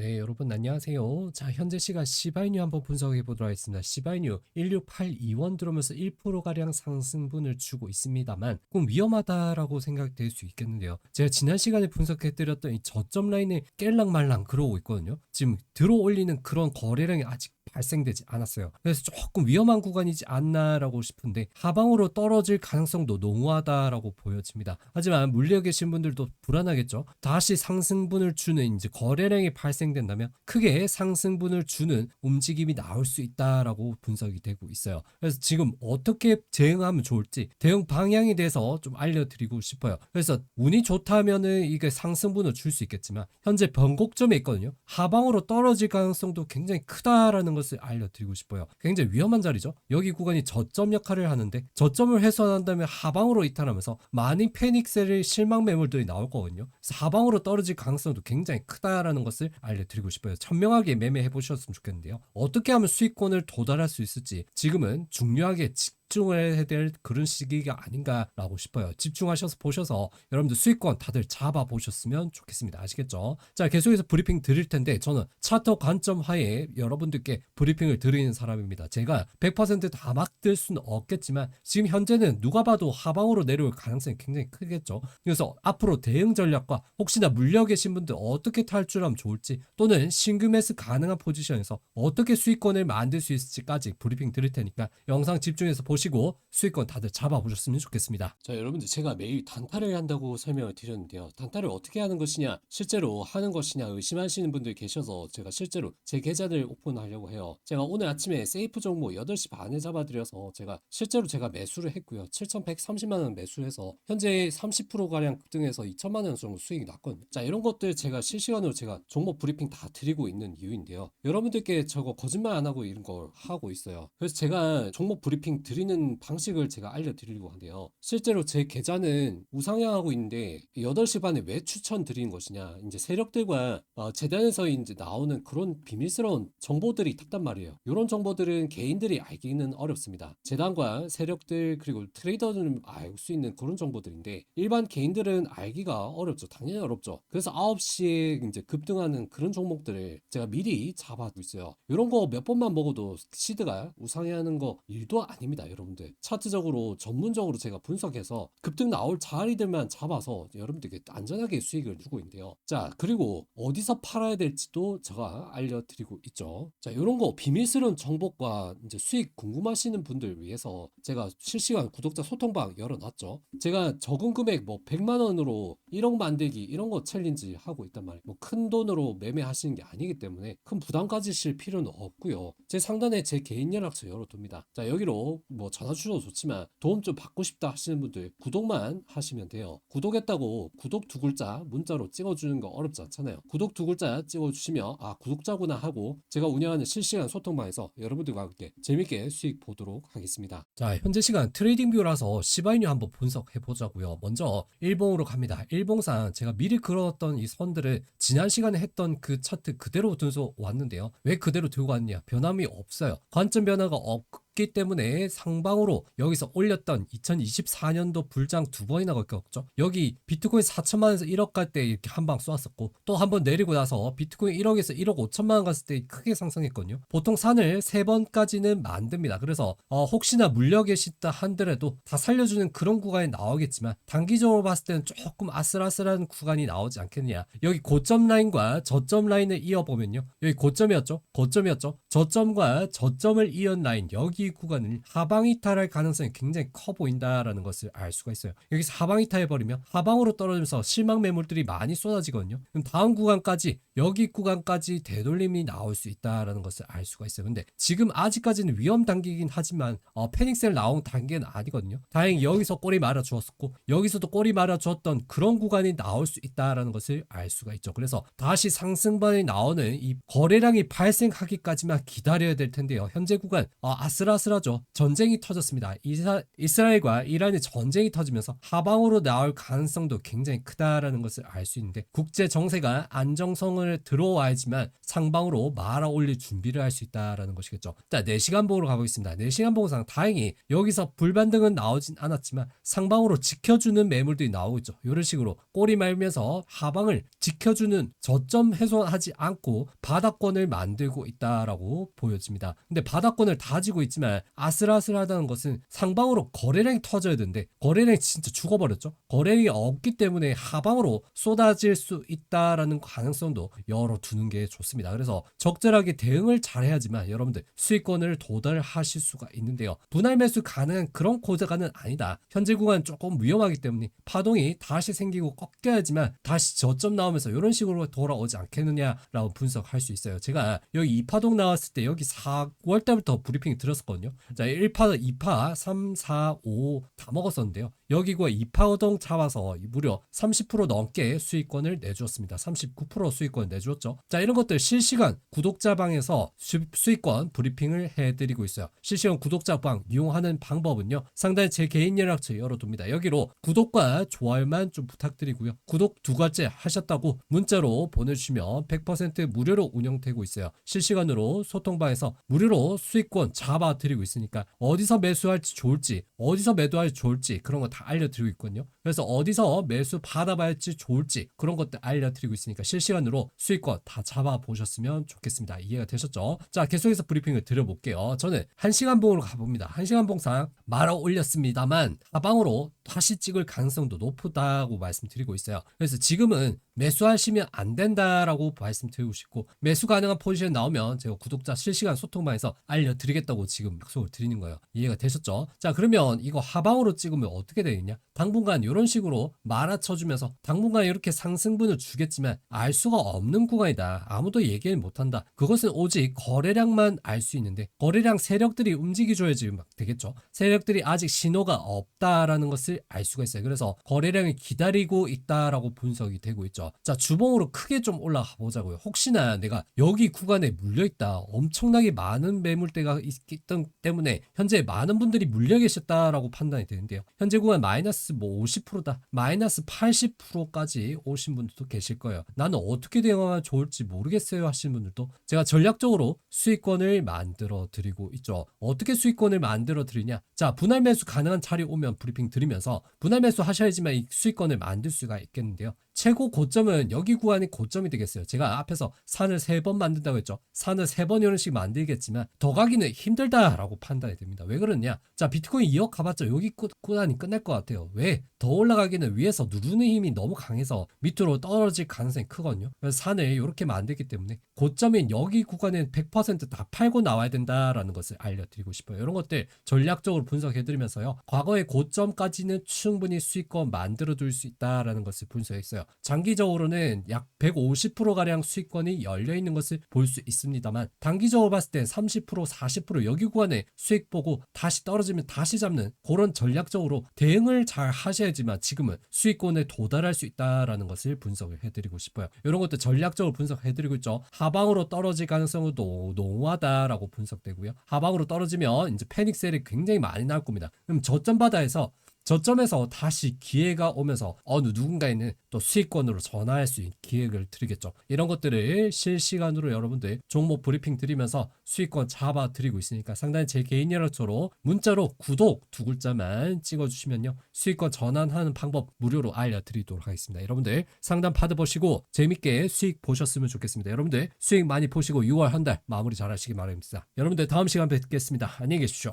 네, 여러분 안녕하세요. 자, 현재 시간 시바이뉴 한번 분석해 보도록 하겠습니다. 시바이뉴 1682원 들어오면서 1%가량 상승분을 주고 있습니다만 조금 위험하다라고 생각될 수 있겠는데요. 제가 지난 시간에 분석해 드렸던 이 저점 라인에 깰랑말랑 그러고 있거든요. 지금 들어올리는 그런 거래량이 아직 발생되지 않았어요. 그래서 조금 위험한 구간이지 않나라고 싶은데 하방으로 떨어질 가능성도 농후하다라고 보여집니다. 하지만 물리에 계신 분들도 불안하겠죠. 다시 상승분을 주는 이제 거래량이 발생된다면 크게 상승분을 주는 움직임이 나올 수 있다라고 분석이 되고 있어요. 그래서 지금 어떻게 대응하면 좋을지 대응 방향에 대해서 좀 알려드리고 싶어요. 그래서 운이 좋다면은 이게 상승분을 줄 수 있겠지만 현재 변곡점에 있거든요. 하방으로 떨어질 가능성도 굉장히 크다라는 것을 알려드리고 싶어요. 굉장히 위험한 자리죠. 여기 구간이 저점 역할을 하는데 저점을 훼손한다면 하방으로 이탈하면서 많은 패닉셀의 실망 매물들이 나올 거거든요. 그래서 하방으로 떨어질 가능성도 굉장히 크다라는 것을 알려드리고 싶어요. 현명하게 매매해 보셨으면 좋겠는데요. 어떻게 하면 수익권을 도달할 수 있을지 지금은 중요하게 집중을 해야 될 그런 시기가 아닌가라고 싶어요. 집중하셔서 보셔서 여러분들 수익권 다들 잡아 보셨으면 좋겠습니다. 아시겠죠? 자, 계속해서 브리핑 드릴 텐데 저는 차트 관점 하에 여러분들께 브리핑을 드리는 사람입니다. 제가 100%다 막들 수는 없겠지만 지금 현재는 누가 봐도 하방으로 내려올 가능성이 굉장히 크겠죠. 그래서 앞으로 대응 전략과 혹시나 물려 계신 분들 어떻게 탈출하면 좋을지 또는 매수 가능한 포지션에서 어떻게 수익권을 만들 수 있을지까지 브리핑 드릴 테니까 영상 집중해서 보시 고 수익권 다들 잡아보셨으면 좋겠습니다. 자, 여러분들 제가 매일 단타를 한다고 설명을 드렸는데요. 단타를 어떻게 하는 것이냐, 실제로 하는 것이냐 의심하시는 분들 계셔서 제가 실제로 제 계좌를 오픈하려고 해요. 제가 오늘 아침에 세이프 종목 8시 반에 잡아드려서 제가 실제로 제가 매수를 했고요. 7,130만 원 매수해서 현재 30%가량 급등해서 2천만 원 정도 수익이 났거든요. 자, 이런 것들 제가 실시간으로 제가 종목 브리핑 다 드리고 있는 이유인데요. 여러분들께 저거 거짓말 안 하고 이런 걸 하고 있어요. 그래서 제가 종목 브리핑 드리는 방식을 제가 알려드리려고 하는데요. 실제로 제 계좌는 우상향하고 있는데 8시 반에 왜 추천드리는 것이냐. 이제 세력들과 어, 재단에서 이제 나오는 그런 비밀스러운 정보들이 탔단 말이에요. 이런 정보들은 개인들이 알기는 어렵습니다. 재단과 세력들 그리고 트레이더들은 알 수 있는 그런 정보들인데 일반 개인들은 알기가 어렵죠. 당연히 어렵죠. 그래서 9시에 이제 급등하는 그런 종목들을 제가 미리 잡아두고 있어요. 이런 거 몇 번만 먹어도 시드가 우상향하는 거 일도 아닙니다, 여러분 들. 차트적으로 전문적으로 제가 분석해서 급등 나올 자리들만 잡아서 여러분들께 안전하게 수익을 주고 있는데요. 자, 그리고 어디서 팔아야 될지도 제가 알려드리고 있죠. 자, 이런 거 비밀스러운 정보과 이제 수익 궁금하시는 분들 위해서 제가 실시간 구독자 소통방 열어놨죠. 제가 적은 금액 뭐 100만 원으로 1억 만들기 이런 거 챌린지 하고 있단 말이에요. 뭐 큰 돈으로 매매하시는 게 아니기 때문에 큰 부담 가지실 필요는 없고요. 제 상단에 제 개인 연락처 열어둡니다. 자, 여기로 뭐 전화 주셔도 좋지만 도움 좀 받고 싶다 하시는 분들 구독만 하시면 돼요. 구독했다고 구독 두 글자 문자로 찍어주는 거 어렵지 않잖아요. 구독 두 글자 찍어주시면 아 구독자구나 하고 제가 운영하는 실시간 소통방에서 여러분들과 함께 재밌게 수익 보도록 하겠습니다. 자 현재 시간 트레이딩 뷰라서 시바이뉴 한번 분석해 보자고요. 먼저 일봉으로 갑니다. 일봉상 제가 미리 그렸던 이 선들을 지난 시간에 했던 그 차트 그대로 들고 왔는데요. 왜 그대로 들고 왔냐? 변함이 없어요. 관점 변화가 없 기 때문에 상방으로 여기서 올렸던 2024년도 불장 두 번이나 겪었죠. 여기 비트코인 4천만 원에서 1억 갈 때 이렇게 한 방 쏘았었고 또 한 번 내리고 나서 비트코인 1억에서 1억 5천만 원 갔을 때 크게 상승했거든요. 보통 산을 세 번까지는 만듭니다. 그래서 어, 혹시나 물려 계시다 한들에도 다 살려주는 그런 구간이 나오겠지만 단기적으로 봤을 때는 조금 아슬아슬한 구간이 나오지 않겠느냐. 여기 고점 라인과 저점 라인을 이어보면요. 여기 고점이었죠. 고점이었죠. 저점과 저점을 이은 라인 여기 구간을 하방 이탈할 가능성이 굉장히 커 보인다라는 것을 알 수가 있어요. 여기서 하방 이탈해버리면 하방으로 떨어지면서 실망 매물들이 많이 쏟아지거든요. 그럼 다음 구간까지 여기 구간까지 되돌림이 나올 수 있다라는 것을 알 수가 있어요. 근데 지금 아직까지는 위험 단계이긴 하지만 어, 패닉셀 나온 단계는 아니거든요. 다행히 여기서 꼬리 말아 주었었고 여기서도 꼬리 말아 주었던 그런 구간이 나올 수 있다라는 것을 알 수가 있죠. 그래서 다시 상승반이 나오는 이 거래량이 발생하기까지만 기다려야 될 텐데요. 현재 구간 어, 아 슬아슬하죠. 전쟁이 터졌습니다. 이사, 이스라엘과 이란의 전쟁이 터지면서 하방으로 나올 가능성도 굉장히 크다라는 것을 알 수 있는데 국제 정세가 안정성을 들어와야지만 상방으로 말아 올릴 준비를 할 수 있다라는 것이겠죠. 자, 4시간 보고로 가보겠습니다. 4시간 보고상 다행히 여기서 불반등은 나오진 않았지만 상방으로 지켜주는 매물들이 나오고 있죠. 이런 식으로 꼬리 말면서 하방을 지켜주는 저점 훼손하지 않고 바닥권을 만들고 있다라고 보여집니다. 근데 바닥권을 다지고 있지만 아슬아슬하다는 것은 상방으로 거래량이 터져야 되는데 거래량이 진짜 죽어버렸죠. 거래량이 없기 때문에 하방으로 쏟아질 수 있다라는 가능성도 열어두는 게 좋습니다. 그래서 적절하게 대응을 잘 해야지만 여러분들 수익권을 도달하실 수가 있는데요. 분할 매수 가능한 그런 고자가는 아니다. 현재 구간 조금 위험하기 때문에 파동이 다시 생기고 꺾여야지만 다시 저점 나오면서 이런 식으로 돌아오지 않겠느냐라고 분석할 수 있어요. 제가 여기 이 파동 나왔을 때 여기 4월 달부터 브리핑 들었었거든요. 자, 1파, 2파, 3, 4, 5 다 먹었었는데요. 여기가 2파동 잡아서 무려 30% 넘게 수익권을 내주었습니다. 39% 수익권 내주었죠. 자, 이런 것들 실시간 구독자방에서 수, 수익권 브리핑을 해드리고 있어요. 실시간 구독자방 이용하는 방법은요. 상단에 제 개인 연락처 열어둡니다. 여기로 구독과 좋아요만 좀 부탁드리고요. 구독 두 가지 하셨다고 문자로 보내주시면 100% 무료로 운영되고 있어요. 실시간으로 소통방에서 무료로 수익권 잡아드리고 있으니까 어디서 매수할지 좋을지 어디서 매도할지 좋을지 그런 거다 알려드리고 있거든요. 그래서 어디서 매수 받아봐야지 좋을지 그런 것들 알려드리고 있으니까 실시간으로 수익권 다 잡아보셨으면 좋겠습니다. 이해가 되셨죠? 자 계속해서 브리핑을 드려볼게요. 저는 1시간 봉으로 가봅니다. 1시간 봉상 말아 올렸습니다만 하방으로 다시 찍을 가능성도 높다고 말씀드리고 있어요. 그래서 지금은 매수하시면 안 된다라고 말씀드리고 싶고 매수 가능한 포지션 나오면 제가 구독자 실시간 소통방에서 알려드리겠다고 지금 약속을 드리는 거예요. 이해가 되셨죠? 자 그러면 이거 하방으로 찍으면 어떻게 되느냐? 당분간 이런 식으로 말아쳐주면서 당분간 이렇게 상승분을 주겠지만 알 수가 없는 구간이다. 아무도 얘기를 못한다. 그것은 오직 거래량만 알 수 있는데 거래량 세력들이 움직여줘야지 막 되겠죠. 세력들이 아직 신호가 없다라는 것을 알 수가 있어요. 그래서 거래량이 기다리고 있다라고 분석이 되고 있죠. 자 주봉으로 크게 좀 올라가 보자고요. 혹시나 내가 여기 구간에 물려 있다. 엄청나게 많은 매물대가 있기 때문에 현재 많은 분들이 물려 계셨다라고 판단이 되는데요. 현재 구간 마이너스 뭐 50%다. 마이너스 80%까지 오신 분들도 계실 거예요. 나는 어떻게 대응하면 좋을지 모르겠어요 하시는 분들도 제가 전략적으로 수익권을 만들어 드리고 있죠. 어떻게 수익권을 만들어 드리냐? 자, 분할 매수 가능한 자리 오면 브리핑 드리면서 분할 매수 하셔야지만 이 수익권을 만들 수가 있겠는데요. 최고 고점은 여기 구간이 고점이 되겠어요. 제가 앞에서 산을 세 번 만든다고 했죠. 산을 세 번 이런 식 만들겠지만 더 가기는 힘들다라고 판단이 됩니다. 왜 그러냐? 자, 비트코인 2억 가봤자 여기 구, 구간이 끝날 것 같아요. 왜? 더 올라가기는 위에서 누르는 힘이 너무 강해서 밑으로 떨어질 가능성이 크거든요. 그래서 산을 이렇게 만들기 때문에 고점인 여기 구간은 100%다 팔고 나와야 된다라는 것을 알려드리고 싶어요. 이런 것들 전략적으로 분석해드리면서요. 과거의 고점까지는 충분히 수익권 만들어둘 수 있다라는 것을 분석했어요. 장기적으로는 약 150%가량 수익권이 열려 있는 것을 볼 수 있습니다만 단기적으로 봤을 때 30% 40% 여기 구간에 수익 보고 다시 떨어지면 다시 잡는 그런 전략적으로 대응을 잘 하셔야지만 지금은 수익권에 도달할 수 있다라는 것을 분석을 해드리고 싶어요. 이런 것도 전략적으로 분석해드리고 있죠. 하방으로 떨어질 가능성은 또 농후하다라고 분석되고요. 하방으로 떨어지면 이제 패닉셀이 굉장히 많이 나올 겁니다. 그럼 저점 바다에서 저점에서 다시 기회가 오면서 어느 누군가에는 또 수익권으로 전환할 수 있는 기회를 드리겠죠. 이런 것들을 실시간으로 여러분들 종목 브리핑 드리면서 수익권 잡아 드리고 있으니까 상당히 제 개인 연락처로 문자로 구독 두 글자만 찍어주시면요. 수익권 전환하는 방법 무료로 알려드리도록 하겠습니다. 여러분들 상담 받아보시고 재밌게 수익 보셨으면 좋겠습니다. 여러분들 수익 많이 보시고 6월 한 달 마무리 잘 하시기 바랍니다. 여러분들 다음 시간 뵙겠습니다. 안녕히 계십시오.